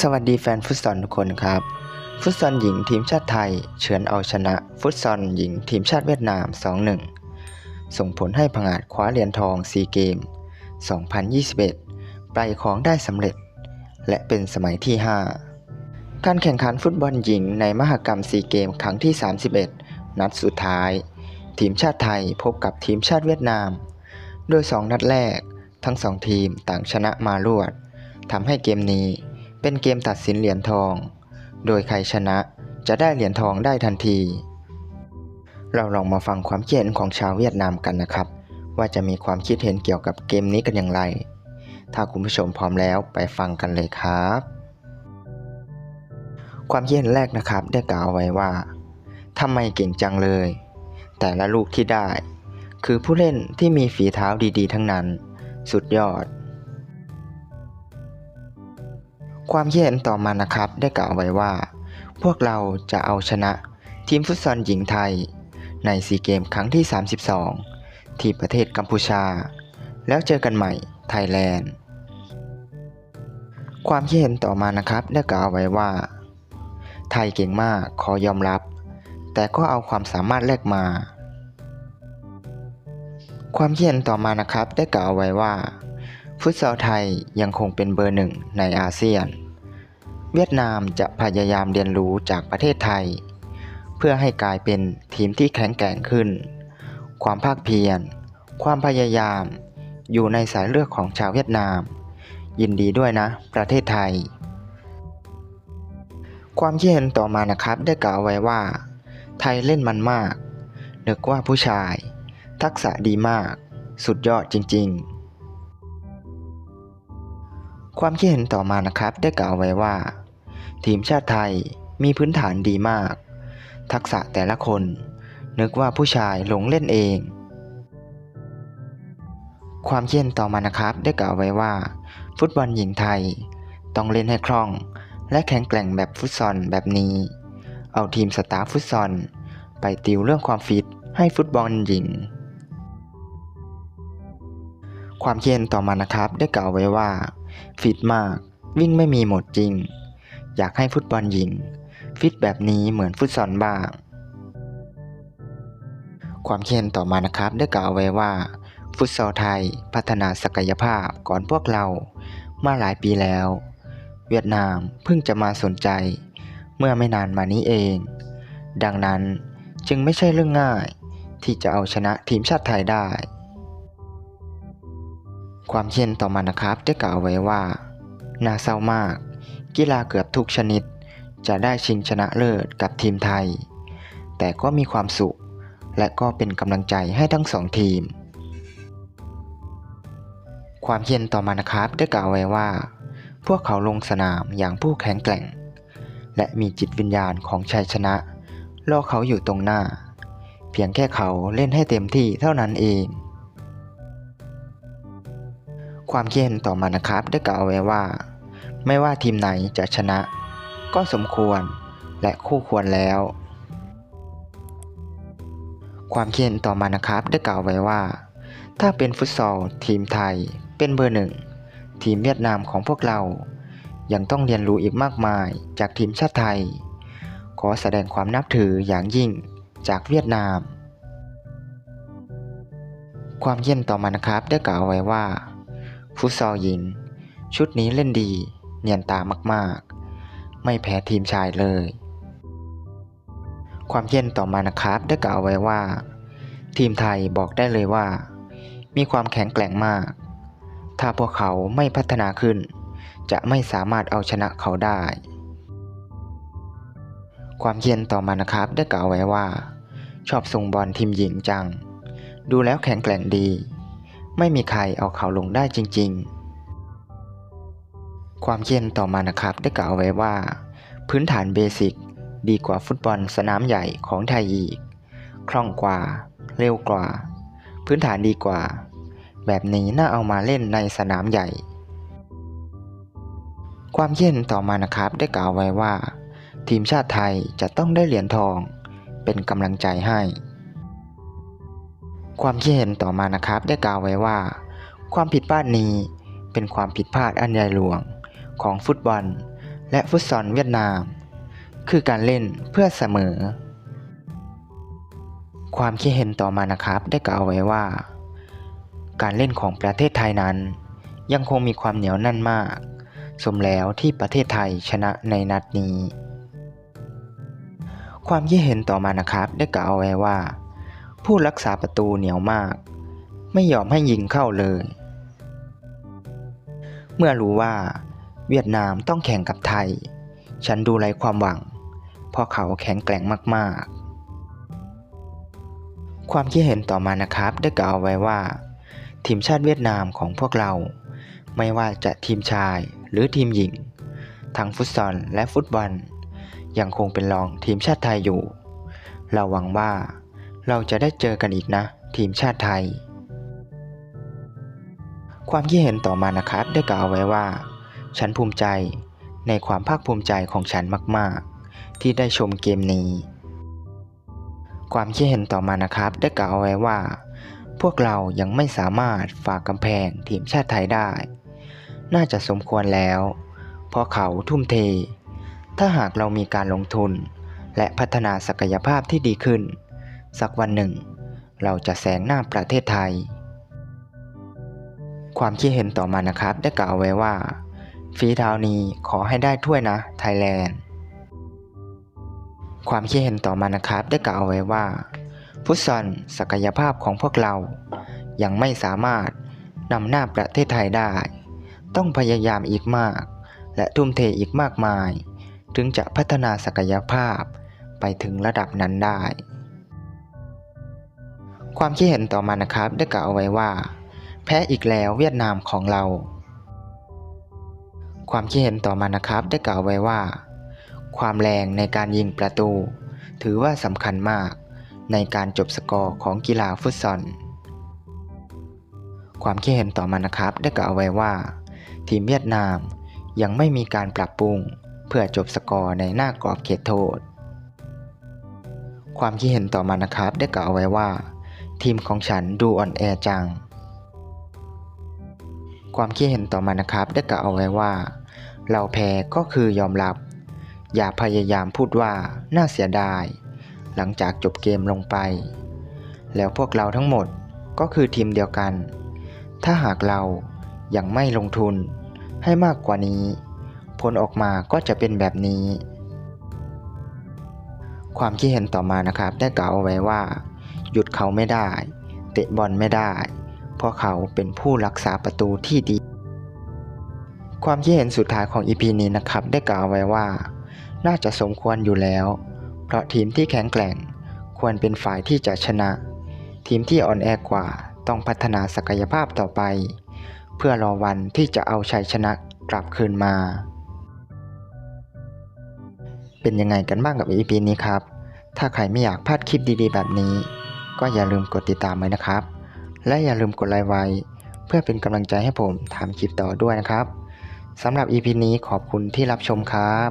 สวัสดีแฟนฟุตซอลทุกคนครับ ฟุตซอลหญิงทีมชาติไทย เฉือนเอาชนะ ฟุตซอลหญิงทีมชาติเวียดนาม 2-1 ส่งผลให้ผงาดคว้าเหรียญทองซีเกม 2021 ไปของได้สำเร็จ และเป็นสมัยที่ 5 การแข่งขันฟุตบอลหญิงในมหกรรมซีเกมครั้งที่ 31 นัดสุดท้าย ทีมชาติไทยพบกับทีมชาติเวียดนาม โดย 2 นัดแรก ทั้ง 2 ทีมต่างชนะมารวดทำให้เกมนี้ เป็นเกมตัดสินเหรียญทอง โดยใครชนะจะได้เหรียญทองได้ทันที เราลองมาฟังความคิดเห็นของชาวเวียดนามกันนะครับ ว่าจะมีความคิดเห็นเกี่ยวกับเกมนี้กันอย่างไร ถ้าคุณผู้ชมพร้อมแล้วไปฟังกันเลยครับ ความคิดเห็นแรกนะครับได้กล่าวไว้ว่าทำไมเก่งจังเลย แต่ละลูกที่ได้ คือผู้เล่นที่มีฝีเท้าดีๆ ทั้งนั้น สุดยอด ความคิดเห็นต่อมานะครับได้กล่าวไว้ว่า พวกเราจะเอาชนะทีมฟุตซอลหญิงไทย ในซีเกมครั้งที่ 32 ที่ประเทศกัมพูชา แล้วเจอกันใหม่ไทยแลนด์ ความคิดเห็นต่อมานะครับได้กล่าวไว้ว่า ไทยเก่งมากขอยอมรับ แต่ก็เอาความสามารถแลกมา ความคิดเห็นต่อมานะครับได้กล่าวไว้ว่า ฟุตซอลไทยยังคงเป็นเบอร์หนึ่งในอาเซียน เวียดนามจะพยายามเรียนรู้จากประเทศไทย เพื่อให้กลายเป็นทีมที่แข็งแกร่งขึ้น ความภาคเพียร ความพยายาม อยู่ในสายเลือดของชาวเวียดนาม ยินดีด้วยนะ ประเทศไทย ความคิดเห็นต่อมานะครับได้กล่าวไว้ว่า ไทยเล่นมันมากนึกว่าผู้ชาย ทักษะดีมาก สุดยอดจริง ๆ ความคิดเห็นต่อมานะครับได้กล่าวไว้ว่า ทีมชาติไทยมีพื้นฐานดีมาก ทักษะแต่ละคน นึกว่าผู้ชายหลงเล่นเอง ความคิดเห็นต่อมานะครับได้กล่าวไว้ว่า ฟุตบอลหญิงไทย ต้องเล่นให้คล่อง และแข็งแกร่งแบบฟุตซอลแบบนี้ เอาทีมสตาฟฟุตซอลไปติวเรื่องความฟิตให้ฟุตบอลหญิง ความคิดเห็นต่อมานะครับได้กล่าวไว้ว่า ฟิตมาก วิ่งไม่มีหมดจริง อยากให้ฟุตบอลหญิง ฟิตแบบนี้เหมือนฟุตซอลบ้าง ความคิดเห็นต่อมานะครับได้กล่าวไว้ว่า ฟุตซอลไทยพัฒนาศักยภาพก่อนพวกเรามาหลายปีแล้ว เวียดนามเพิ่งจะมาสนใจ เมื่อไม่นานมานี้เอง ดังนั้นจึงไม่ใช่เรื่องง่ายที่จะเอาชนะทีมชาติไทยได้ ความเย็นต่อมานะครับได้กล่าวไว้ว่า น่าเศร้ามาก กีฬาเกือบทุกชนิด จะได้ชิงชนะเลิศกับทีมไทย แต่ก็มีความสุข และก็เป็นกำลังใจให้ทั้งสองทีม ความเย็นต่อมานะครับได้กล่าวไว้ว่า พวกเขาลงสนามอย่างผู้แข็งแกร่ง และมีจิตวิญญาณของชัยชนะรอเขาอยู่ตรงหน้า เพียงแค่เขาเล่นให้เต็มที่เท่านั้นเอง ความคิดเห็นต่อมานะครับ ได้กล่าวไว้ว่า ไม่ว่าทีมไหนจะชนะ ก็สมควรและคู่ควรแล้ว ความคิดเห็นต่อมานะครับ ได้กล่าวไว้ว่า ถ้าเป็นฟุตซอลทีมไทยเป็นเบอร์หนึ่งทีมเวียดนามของพวกเรา ยังต้องเรียนรู้อีกมากมายจากทีมชาติไทย ขอแสดงความนับถืออย่างยิ่งจากเวียดนาม ความเย็นต่อมานะครับได้กล่าวไว้ว่า ฟุตซอลหญิง ชุดนี้เล่นดี เนียนตามากๆ ไม่แพ้ทีมชายเลย ความเย็นต่อมานะครับได้กล่าวไว้ว่า ทีมไทยบอกได้เลยว่า มีความแข็งแกร่งมาก ถ้าพวกเขาไม่พัฒนาขึ้น จะไม่สามารถเอาชนะเขาได้ ความเย็นต่อมานะครับได้กล่าวไว้ว่า ชอบส่งบอลทีมหญิงจัง ดูแล้วแข็งแกร่งดี ไม่มีใครเอาเขาลงได้จริง ๆ ความเย็นต่อมานะครับได้กล่าวไว้ว่า พื้นฐานเบสิกดีกว่าฟุตบอลสนามใหญ่ของไทยอีก คล่องกว่า เร็วกว่า พื้นฐานดีกว่า แบบนี้น่าเอามาเล่นในสนามใหญ่ ความเย็นต่อมานะครับได้กล่าวไว้ว่า ทีมชาติไทยจะต้องได้เหรียญทอง เป็นกำลังใจให้ ความคิดเห็นต่อมานะครับ ได้กล่าวไว้ว่า ความผิดพลาดนี้เป็นความผิดพลาดอันใหญ่หลวงของฟุตบอล และฟุตซอลเวียดนาม คือการเล่นเพื่อเสมอ ความคิดเห็นต่อมานะครับ ได้กล่าวไว้ว่า การเล่นของประเทศไทยนั้น ยังคงมีความเหนียวแน่นมาก สมแล้วที่ประเทศไทยชนะในนัดนี้ ความคิดเห็นต่อมานะครับ ได้กล่าวไว้ว่า ผู้รักษาประตูเหนียวมาก ไม่ยอมให้ยิงเข้าเลย เมื่อรู้ว่าเวียดนามต้องแข่งกับไทย ฉันดูไรความหวัง เพราะเขาแข็งแกร่งมากๆ ความคิดเห็นต่อมานะครับได้กล่าวไว้ว่า ทีมชาติเวียดนามของพวกเรา ไม่ว่าจะทีมชายหรือทีมหญิง ทั้งฟุตซอลและฟุตบอลยังคงเป็นรองทีมชาติไทยอยู่ เราหวังว่า เราจะได้เจอกันอีกนะ ทีมชาติไทย ความคิดเห็นต่อมานะครับ ได้กล่าวไว้ว่า ฉันภูมิใจในความภาคภูมิใจของฉันมาก ๆ ที่ได้ชมเกมนี้ ความคิดเห็นต่อมานะครับ ได้กล่าวไว้ว่า พวกเรายังไม่สามารถฝ่ากกำแพงทีมชาติไทยได้ น่าจะสมควรแล้ว เพราะเขาทุ่มเท ถ้าหากเรามีการลงทุน และพัฒนาศักยภาพที่ดีขึ้น สักวันหนึ่ง เราจะแซงหน้าประเทศไทย ความคิดเห็นต่อมานะครับ ได้กล่าวไว้ว่าฝีเท้านี้ขอให้ได้ถ้วยนะไทยแลนด์ความคิดเห็นต่อมานะครับ ได้กล่าวไว้ว่าฟุตซอลศักยภาพของพวกเรา ยังไม่สามารถนำหน้าประเทศไทยได้ ต้องพยายามอีกมาก และทุ่มเทอีกมากมาย ถึงจะพัฒนาศักยภาพไปถึงระดับนั้นได้ ความคิดเห็นต่อมานะครับได้กล่าวไว้ว่า แพ้อีกแล้วเวียดนามของเรา ความคิดเห็นต่อมานะครับได้กล่าวไว้ว่า ความแรงในการยิงประตู ถือว่าสำคัญมากในการจบสกอร์ของกีฬาฟุตซอลความคิดเห็นต่อมานะครับ ได้กล่าวไว้ว่า ทีมเวียดนามยังไม่มีการปรับปรุงเพื่อจบสกอร์ในหน้ากรอบเขตโทษ ความคิดเห็นต่อมานะครับ ได้กล่าวไว้ว่า ทีมของฉันดูอ่อนแอจัง ความคิดเห็นต่อมานะครับได้กล่าวเอาไว้ว่า เราแพ้ก็คือยอมรับ อย่าพยายามพูดว่าน่าเสียดาย หลังจากจบเกมลงไป แล้วพวกเราทั้งหมดก็คือทีมเดียวกัน ถ้าหากเรายังไม่ลงทุนให้มากกว่านี้ ผลออกมาก็จะเป็นแบบนี้ ความคิดเห็นต่อมานะครับได้กล่าวเอาไว้ว่า หยุดเขาไม่ได้ เตะบอลไม่ได้ เพราะเขาเป็นผู้รักษาประตูที่ดี ความคิดเห็นสุดท้ายของ EP นี้นะครับ ได้กล่าวไว้ว่า น่าจะสมควรอยู่แล้ว เพราะทีมที่แข็งแกร่ง ควรเป็นฝ่ายที่จะชนะ ทีมที่อ่อนแอกว่าต้องพัฒนาศักยภาพต่อไป เพื่อรอวันที่จะเอาชัยชนะกลับคืนมา เป็นยังไงกันบ้างกับ EP นี้ครับ ถ้าใครไม่อยากพลาดคลิปดีๆ แบบนี้ ก็อย่าลืมกดติดตามไว้นะครับ และอย่าลืมกดไลค์ไว้ เพื่อเป็นกำลังใจให้ผมทำคลิปต่อด้วยนะครับสำหรับ EP นี้ขอบคุณที่รับชมครับ